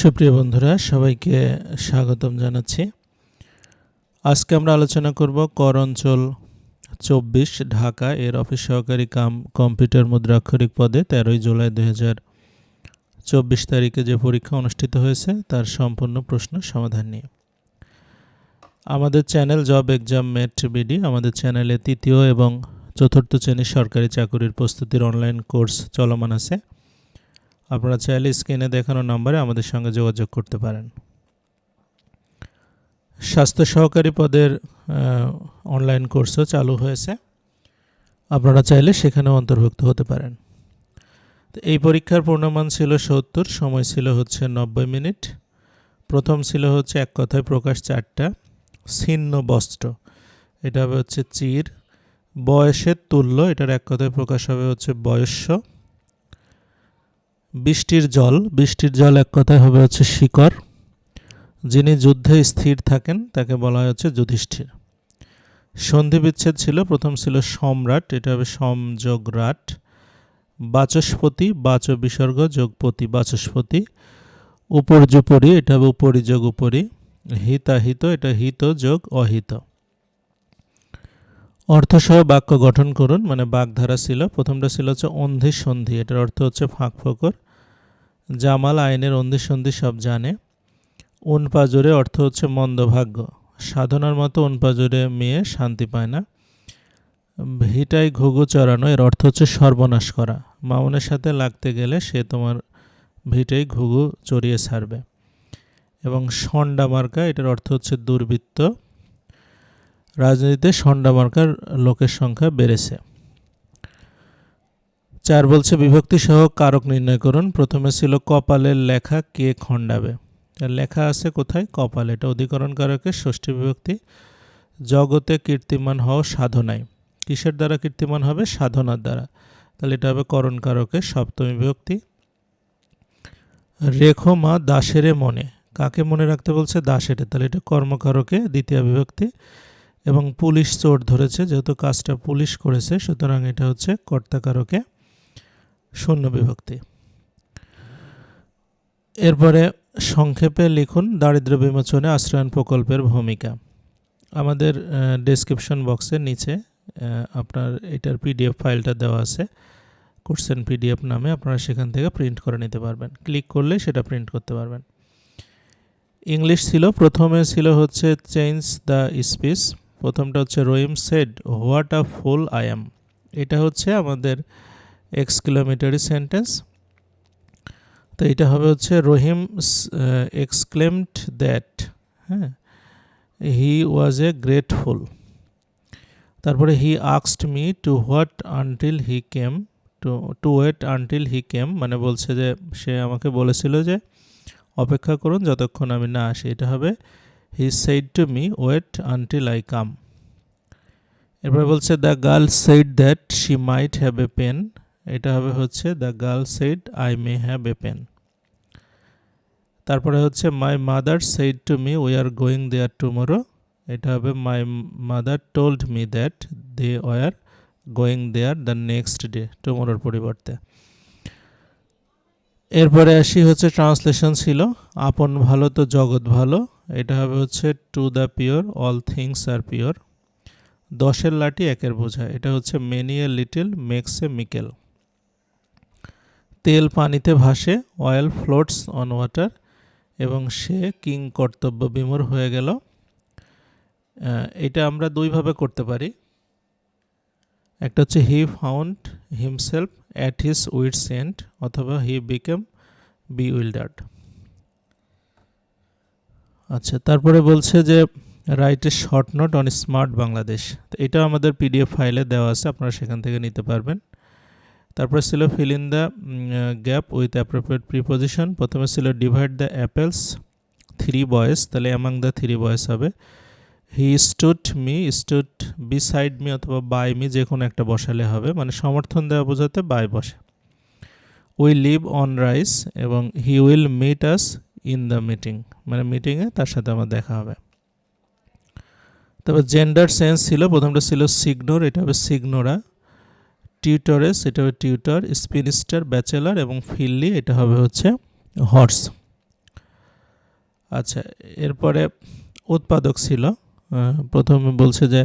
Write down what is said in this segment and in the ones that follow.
সুপ্রিয় বন্ধুরা, সবাইকে স্বাগতম জানাচ্ছি। আজকে আমরা আলোচনা করব কর অঞ্চল চব্বিশ, ঢাকা। এর অফিস সহকারী কাম, কম্পিউটার মুদ্রাক্ষরিক পদে তেরোই জুলাই হাজার চব্বিশ তারিখে যে পরীক্ষা অনুষ্ঠিত হয়েছে, তার সম্পূর্ণ প্রশ্ন সমাধান নিয়ে। আমাদের channel job exam mate BD, আমাদের চ্যানেলে তৃতীয় এবং চতুর্থ শ্রেণির সরকারি চাকুরির প্রস্তুতির অনলাইন কোর্স চলমান আছে। আপনারা চাইলে স্ক্রিনে দেখানো নম্বরে আমাদের সঙ্গে যোগাযোগ করতে পারেন। স্বাস্থ্য সহকারী পদের অনলাইন কোর্সও চালু হয়েছে। আপনারা চাইলে সেখানেও অন্তর্ভুক্ত হতে পারেন। তো এই পরীক্ষার পূর্ণমান ছিল সত্তর, সময় ছিল হচ্ছে নব্বই মিনিট। প্রথম ছিল হচ্ছে এক কথায় প্রকাশ চারটা, ছিন্ন বস্ত্র। এটা হবে হচ্ছে চির। বয়সের তুল্য, এটার এক কথায় প্রকাশ হবে হচ্ছে বয়স্য। বৃষ্টির জল বৃষ্টির জল এক কথায় হবে হচ্ছে শিকড়। যিনি যুদ্ধে স্থির থাকেন, তাকে বলা হচ্ছে যুধিষ্ঠির। সন্ধি বিচ্ছেদ ছিল, প্রথম ছিল সম্রাট, এটা হবে সমযোগরাট। বাচস্পতি বাচ বিসর্গ যোগপতি, বাচস্পতি। উপর্যুপরি, এটা হবে উপরি যোগ উপরি হিতাহিত, এটা হিত যোগ অহিত। অর্থসহ বাক্য গঠন করুন মানে বাগধারা ছিল। প্রথমটা ছিল হচ্ছে অন্ধি সন্ধি, এটার অর্থ হচ্ছে ফাঁক ফকর। জামাল আইনের অন্ধি সন্ধি সব জানে। উনপাজরে অর্থ হচ্ছে মন্দভাগ্য সাধনার মতো উনপাজরে মেয়ে শান্তি পায় না। ভিটাই ঘুঘু চড়ানো, এর অর্থ হচ্ছে সর্বনাশ করা। মামুনের সাথে লাগতে গেলে সে তোমার ভিটাই ঘুঘু চড়িয়ে ছাড়বে। এবং সন্ডা মার্কা, এটার অর্থ হচ্ছে দুর্বৃত্ত। রাজনীতিতে সন্ডা মার্কার লোকের সংখ্যা বেড়েছে। চার বলছে বিভক্তি সহ কারক নির্ণয় করুন। প্রথমে ছিল কপালের লেখা কে খণ্ডাবে। লেখা আছে কোথায়? কপাল। এটা অধিকরণ কারকের ষষ্ঠী বিভক্তি। জগতে কীর্তিমান হও সাধনায়। কিসের দ্বারা কীর্তিমান হবে? সাধনার দ্বারা। তাহলে এটা হবে করণ কারকের সপ্তমী বিভক্তি। রেখো মা দাসেরে মনে। কাকে মনে রাখতে বলছে? দাসেরে। তাহলে এটা কর্মকারকে, দ্বিতীয় বিভক্তি। এবং পুলিশ চোর ধরেছে, যেহেতু কাজটা পুলিশ করেছে, সুতরাং এটা হচ্ছে কর্তাকারকে শূন্য বিভক্তি। এরপরে সংক্ষেপে লিখুন দারিদ্র বিমোচনে আশ্রয়ন প্রকল্পের ভূমিকা। আমাদের ডেসক্রিপশন বক্সের নিচে আপনার এটার পিডিএফ ফাইলটা দেওয়া আছে। কোর্সেন পিডিএফ নামে আপনারা সেখান থেকে প্রিন্ট করে নিতে পারবেন। ক্লিক করলে সেটা প্রিন্ট করতে পারবেন। ইংলিশ ছিল, প্রথমে ছিল হচ্ছে চেঞ্জ দ্য স্পিচ প্রথমটা হচ্ছে Rahim said what a fool I am এটা হচ্ছে আমাদের এক্সক্লেমেটরি সেন্টেন্স তো এটা হবে হচ্ছে রহিম এক্সক্লেমড দ্যাট হ্যাঁ? হি ওয়াজ এ গ্রেটফুল তারপরে he আক্সড me to what until he came to to wait until he came মানে বলছে যে, সে আমাকে বলেছিল যে, অপেক্ষা করুন যতক্ষণ আমি না আসি। এটা হবে he said to me wait until I come এরপরে বলছে the girl said that she might have a pen এটা হবে হচ্ছে the girl said I may have a pen তারপরে হচ্ছে my mother said to me we are going there tomorrow এটা হবে my mother told me that they were going there the next day টুমোরোর পরিবর্তে। এরপরে আসি হচ্ছে ট্রান্সলেশন ছিল। আপন ভালো তো জগৎ ভালো। এটা হবে হচ্ছে to the pure, all things are pure. দশের লাঠি একের বোঝা এটা হচ্ছে many a little, makes a mickle. তেল পানিতে ভাসে, অয়েল ফ্লোটস অন ওয়াটার, এবং সে কিং কর্তব্য বিমূর হয়ে গেল। এটা আমরা দুইভাবে করতে পারি। একটা হচ্ছে he found himself at his wit's end অথবা হি বিকেম বি উইল্ডার্ড আচ্ছা তারপরে বলছে যে write a short note on smart Bangladesh তো এটা আমাদের পিডিএফ ফাইলে দেওয়া আছে, আপনারা সেখান থেকে নিতে পারবেন। তারপরে ছিল fill in the gap with appropriate preposition প্রথমে ছিল divide the apples three boys তাহলে অ্যামাং দ্য থ্রি বয়েস হবে। He stood me stood beside me অথবা বাই মি যে কোনো একটা বসালে হবে। মানে সমর্থন দেওয়া বোঝাতে বাই বসে। উই লিভ অন রাইস এবং he will meet us in the meeting মানে মিটিংয়ে তার সাথে আমার দেখা হবে। তারপর জেন্ডার সেন্স ছিল, প্রথমটা ছিল সিগনোর এটা হবে সিগনোরা টিউটরেস এটা হবে টিউটর স্পিনিস্টার ব্যাচেলার এবং ফিল্লি এটা হবে হচ্ছে হর্স আচ্ছা এরপরে উৎপাদক ছিল। প্রথমে বলছে যে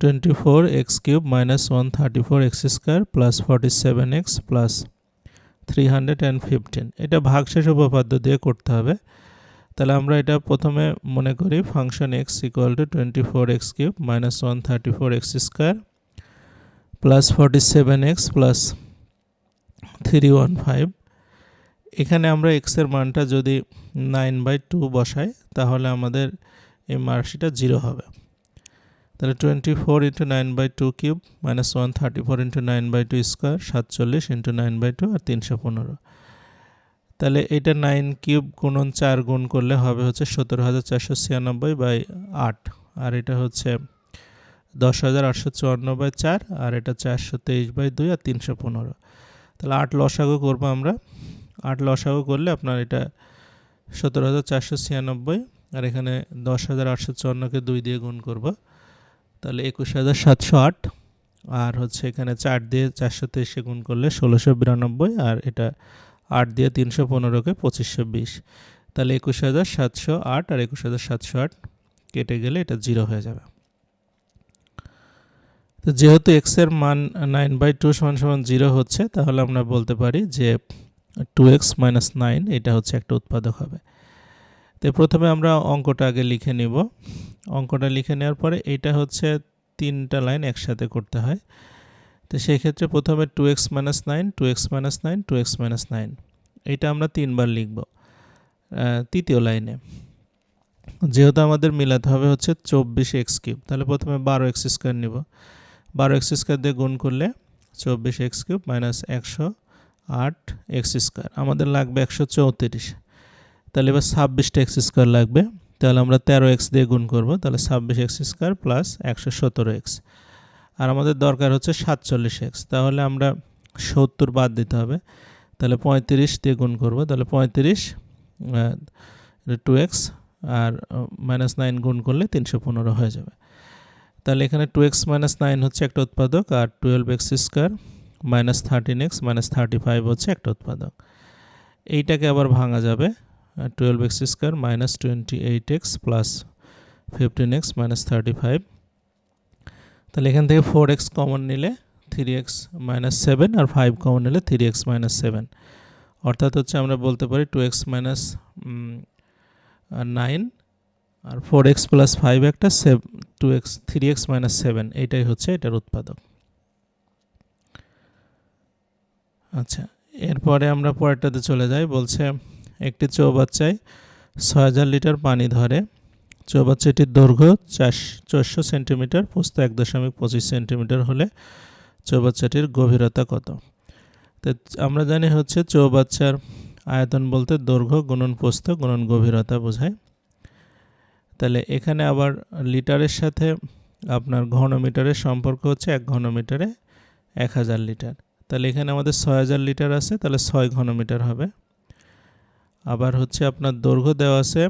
twenty four x cube minus one thirty four x square plus forty seven x plus three hundred and fifteen এটা ভাগশেষ উপপাদ্য দিয়ে করতে হবে। তাহলে আমরা এটা প্রথমে মনে করি function x equal to twenty four x cube minus one thirty four x square plus forty seven x plus three one five এখানে আমরা এক্সের মানটা যদি নাইন বাই টু বসাই, তাহলে আমাদের এই মার্কশিটটা জিরো হবে। তাহলে twenty four into nine by two cube minus one thirty four into nine by two square সাতচল্লিশ ইন্টু নাইন বাই টু আর তিনশো পনেরো। তাহলে এটা নাইন কিউব গুণন চার গুণ করলে হবে হচ্ছে সতেরো হাজার চারশো ছিয়ানব্বই বাই আট। আর এটা হচ্ছে দশ হাজার আটশো চুয়ান্ন বাই চার আর এটা চারশো তেইশ বাই দুই আর তিনশো পনেরো। তাহলে আট লসাগু করব আমরা। আট লসাগু করলে আপনার এটা সতেরো হাজার চারশো ছিয়ানব্বই আর এখানে দশ হাজার আটশো চুয়ান্নকে দুই দিয়ে গুণ করব। তাহলে একুশ হাজার সাতশো আট। আর হচ্ছে এখানে চার দিয়ে চারশো তেইশে গুণ করলে ষোলোশো বিরানব্বই আর এটা আট দিয়ে তিনশো পনেরোকে পঁচিশশো বিশ। তাহলে একুশ হাজার সাতশো আট আর একুশ হাজার সাতশো আট কেটে গেলে এটা জিরো হয়ে যাবে। তো যেহেতু এক্সের মান নাইন বাই টু সমান সমান জিরো হচ্ছে, তাহলে আমরা বলতে পারি যে টু এক্স মাইনাস নাইন, এটা হচ্ছে একটা উৎপাদক হবে। তো প্রথমে আমরা অঙ্কটা আগে লিখে নিব। অঙ্কটা লিখে নেওয়ার পরে এটা হচ্ছে তিনটা লাইন একসাথে করতে হয়। তো সেই ক্ষেত্রে প্রথমে two x minus nine two x minus nine two x minus nine এটা আমরা তিনবার লিখব তৃতীয় লাইনে। যেহেতু আমাদের মিলাতে হবে হচ্ছে চব্বিশ এক্স কিউব তাহলে প্রথমে বারো এক্স স্কোয়ার নিব। বারো এক্স স্কোয়ার দিয়ে গুণ করলে চব্বিশ এক্স কিউব মাইনাস একশো আট এক্স স্কোয়ার আমাদের লাগবে একশো চৌত্রিশ। তাহলে এবার ছাব্বিশটা এক্স স্কোয়ার লাগবে। তাহলে আমরা তেরো এক্স দিয়ে গুণ করব, তাহলে ছাব্বিশ এক্স স্কোয়ার প্লাস একশো সতেরো এক্স। আর আমাদের দরকার হচ্ছে সাতচল্লিশ এক্স, তাহলে আমরা সত্তর বাদ দিতে হবে। তাহলে পঁয়ত্রিশ দিয়ে গুণ করব, তাহলে পঁয়ত্রিশ টু এক্স আর মাইনাস নাইন গুণ করলে তিনশো পনেরো হয়ে যাবে। তাহলে এখানে টু এক্স মাইনাস নাইন হচ্ছে একটা উৎপাদক আর twelve x square minus thirteen x minus thirty five হচ্ছে একটা উৎপাদক। এইটাকে আবার ভাঙা যাবে। Twelve x square minus twenty eight x plus fifteen x minus thirty five তাহলে এখান থেকে ফোর এক্স কমন নিলে থ্রি এক্স মাইনাস সেভেন আর ফাইভ কমন নিলে থ্রি এক্স মাইনাস সেভেন অর্থাৎ হচ্ছে আমরা বলতে পারি টু এক্স মাইনাস নাইন আর ফোর এক্স প্লাস ফাইভ একটা save two x three x minus seven এইটাই হচ্ছে এটার উৎপাদক। আচ্ছা এরপরে আমরা পরেরটাতে চলে যাই, বলছে একটি চৌবাচ্চায় ছয় হাজার লিটার পানি ধরে। চৌবাচ্চাটির দৈর্ঘ্য চার, চারশো সেন্টিমিটার, প্রস্থ এক দশমিক পঁচিশ সেন্টিমিটার হলে চৌবাচ্চাটির গভীরতা কত? তো আমরা জানি হচ্ছে চৌবাচ্চার আয়তন বলতে দৈর্ঘ্য, গুণন প্রস্থ, গুণন গভীরতা বোঝায়। তাহলে এখানে আবার লিটারের সাথে আপনার ঘনমিটারের সম্পর্ক হচ্ছে এক ঘনমিটারে এক হাজার লিটার। তাহলে এখানে আমাদের ছয় হাজার লিটার আছে, তাহলে ছয় ঘনমিটার হবে। আবার হচ্ছে আপনার দৈর্ঘ্য দেওয়া আছে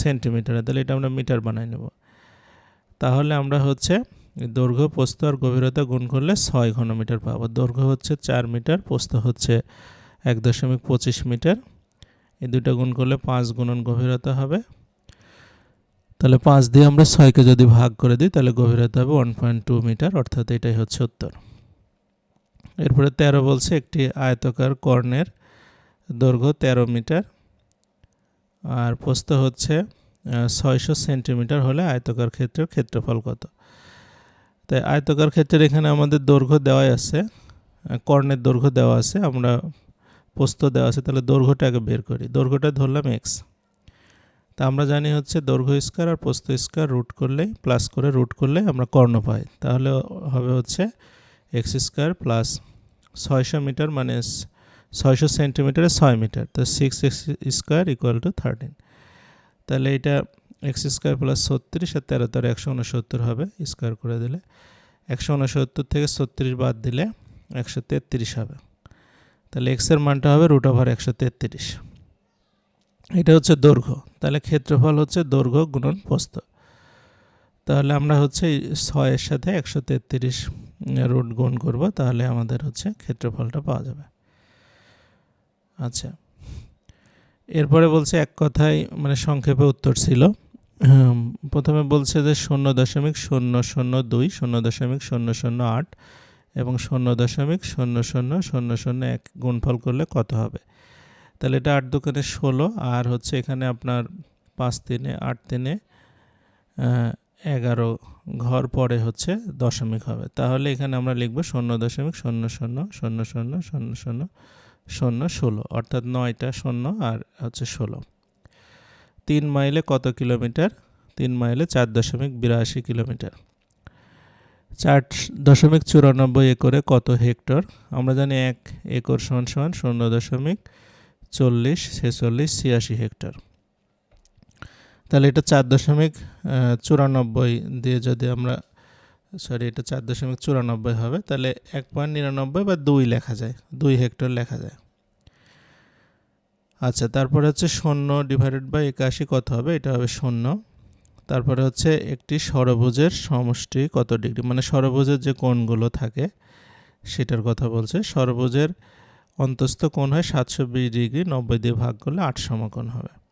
সেন্টিমিটারে, তাহলে এটা আমরা মিটার বানাই নেব। তাহলে আমরা হচ্ছে দৈর্ঘ্য, প্রস্থ আর গভীরতা গুণ করলে ছয় ঘনমিটার পাবো। দৈর্ঘ্য হচ্ছে চার মিটার, প্রস্থ হচ্ছে এক দশমিক পঁচিশ মিটার। এই দুটো গুণ করলে পাঁচ গুণন গভীরতা হবে। তাহলে পাঁচ দিয়ে আমরা ছয়কে যদি ভাগ করে দিই, তাহলে গভীরতা হবে ওয়ান পয়েন্ট টু মিটার, অর্থাৎ এটাই হচ্ছে উত্তর। এরপরে তেরো বলছে একটি আয়তকার কর্ণের দৈর্ঘ্য তেরো মিটার। আর প্রস্থ হচ্ছে ছয়শো সেন্টিমিটার হলে আয়তকার ক্ষেত্রের ক্ষেত্রফল কত? তাই আয়তকার ক্ষেত্রের এখানে আমাদের দৈর্ঘ্য দেওয়াই আছে কর্ণের দৈর্ঘ্য দেওয়া আছে, আমরা প্রস্থ দেওয়া আছে, তাহলে দৈর্ঘ্যটাকে বের করি। দৈর্ঘ্যটা ধরলাম এক্স তা আমরা জানি হচ্ছে দৈর্ঘ্য স্কোয়ার আর প্রস্থ স্কোয়ার রুট করলেই, প্লাস করে রুট করলে আমরা কর্ণ পাই। তাহলে হবে হচ্ছে এক্স স্কোয়ার প্লাস ছয়শো মিটার মানে ছয়শো সেন্টিমিটারে ছয় মিটার, তো six x square equal to thirteen তাহলে এটা এক্স স্কোয়ার প্লাস ছত্রিশ আর তেরো তেরো একশো উনসত্তর হবে স্কোয়ার করে দিলে। একশো উনসত্তর থেকে ছত্রিশ বাদ দিলে একশো তেত্রিশ হবে। তাহলে এক্সের মানটা হবে রুট ওভার একশো তেত্রিশ। এটা হচ্ছে দৈর্ঘ্য। তাহলে ক্ষেত্রফল হচ্ছে দৈর্ঘ্য গুণন প্রস্থ তাহলে আমরা হচ্ছে ছয়ের সাথে একশো তেত্রিশ রুট গুণ করব, তাহলে আমাদের হচ্ছে ক্ষেত্রফলটা পাওয়া যাবে। আচ্ছা এরপরে বলছে এক কথায় মানে সংক্ষেপে উত্তর ছিল প্রথমে বলছে যে শূন্য দশমিক শূন্য শূন্য দুই শূন্য দশমিক শূন্য শূন্য আট এবং শূন্য দশমিক শূন্য শূন্য শূন্য শূন্য এক গুণফল করলে কত হবে তাহলে এটা আট দোকানে ষোলো আর হচ্ছে এখানে আপনার পাঁচ তিনে আট আহ, এগারো ঘর পরে হচ্ছে দশমিক হবে তাহলে এখানে আমরা লিখব শূন্য দশমিক শূন্য শূন্য শূন্য শূন্য শূন্য শূন্য শূন্য ষোলো, অর্থাৎ নয়টা শূন্য আর হচ্ছে ষোলো। তিন মাইলে কত কিলোমিটার? তিন মাইলে চার দশমিক বিরাশি কিলোমিটার। চার দশমিক চুরানব্বই একরে কত হেক্টর? আমরা জানি এক একর সমান সমান শূন্য দশমিক চল্লিশ, ছেচল্লিশ, ছিয়াশি হেক্টর। তাহলে এটা চার দশমিক চুরানব্বই দিয়ে যদি আমরা সরি, এটা চার দশমিক চুরানব্বই হবে। তাহলে এক পয়েন্ট নিরানব্বই বা দুই লেখা যায়। দুই হেক্টর লেখা যায়। আচ্ছা তারপরে হচ্ছে শূন্য ডিভাইডেড বাই একাশি কত হবে? এটা হবে শূন্য। তারপরে হচ্ছে একটি সরভুজের সমষ্টি কত ডিগ্রি? মানে ষড়ভুজের যে কোণগুলো থাকে, সেটার কথা বলছে। সরভুজের অন্তস্থ কোণ হয় সাতশো বিশ ডিগ্রি, নব্বই দিয়ে ভাগ করলে আট সমকোণ হবে।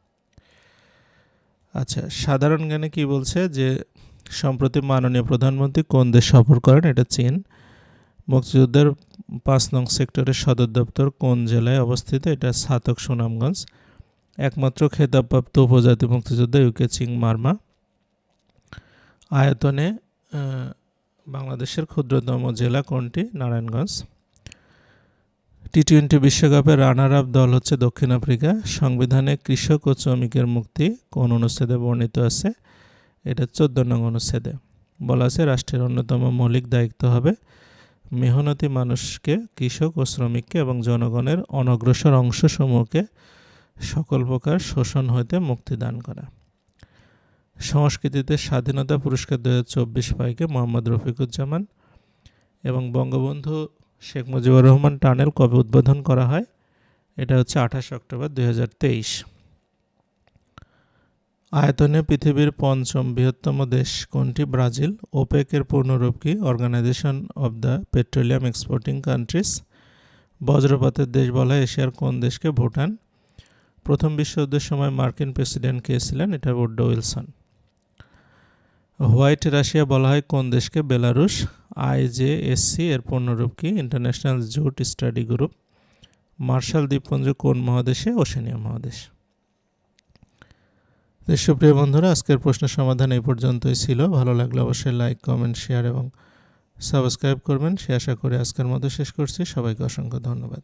আচ্ছা সাধারণ জ্ঞানে কি বলছে যে সম্প্রতি মাননীয় প্রধানমন্ত্রী কোন দেশ সফর করেন, এটা চীন। মুক্তিযুদ্ধের পাঁচ নং সেক্টরের সদর দপ্তর কোন জেলায় অবস্থিত, এটা ছাতক সুনামগঞ্জ। একমাত্র খেতাবপ্রাপ্ত উপজাতি মুক্তিযোদ্ধা ইউকে চিং মার্মা। আয়তনে বাংলাদেশের ক্ষুদ্রতম জেলা কোনটি, নারায়ণগঞ্জ। টি টোয়েন্টি বিশ্বকাপের রানার আপ দল হচ্ছে দক্ষিণ আফ্রিকা। সংবিধানে কৃষক ও শ্রমিকের মুক্তি কোন অনুচ্ছেদে বর্ণিত আছে? এটা চোদ্দ নং অনুচ্ছেদে। বলা আছে, রাষ্ট্রের অন্যতম মৌলিক দায়িত্ব হবে মেহনতি মানুষকে, কৃষক ও শ্রমিককে এবং জনগণের অনগ্রসর অংশসমূহকে সকল প্রকার শোষণ হইতে মুক্তি দান করা। সংস্কৃতিতে স্বাধীনতা পুরস্কার দু হাজার চব্বিশ পাইকে মোহাম্মদ রফিকুজ্জামান এবং বঙ্গবন্ধু শেখ মুজিবুর রহমান টানেল কবে উদ্বোধন করা হয়? এটা হচ্ছে আঠাশ অক্টোবর দুই হাজার তেইশ। আয়তনে পৃথিবীর পঞ্চম বৃহত্তম দেশ কোনটি? ব্রাজিল। ওপেকের পূর্ণরূপ কি? Organisation of the petroleum exporting countries বজ্রপাতের দেশ বলা এশিয়ার কোন দেশকে? ভুটান। প্রথম বিশ্বযুদ্ধের সময় মার্কিন প্রেসিডেন্ট কে ছিলেন? এটা উড্রো উইলসন। হোয়াইট রাশিয়া বলা হয় কোন দেশকে? বেলারুশ। আইজেএসসি এর পূর্ণরূপ কি? International jute study group Marshall দ্বীপপুঞ্জ কোন মহাদেশে? ওশেনিয়া মহাদেশ। সুপ্রিয় বন্ধুরা, আজকের প্রশ্ন সমাধান এই পর্যন্তই ছিল। ভালো লাগলে অবশ্যই লাইক কমেন্ট শেয়ার এবং সাবস্ক্রাইব করবেন। সে আশা করে আজকের মতো শেষ করছি। সবাইকে অসংখ্য ধন্যবাদ।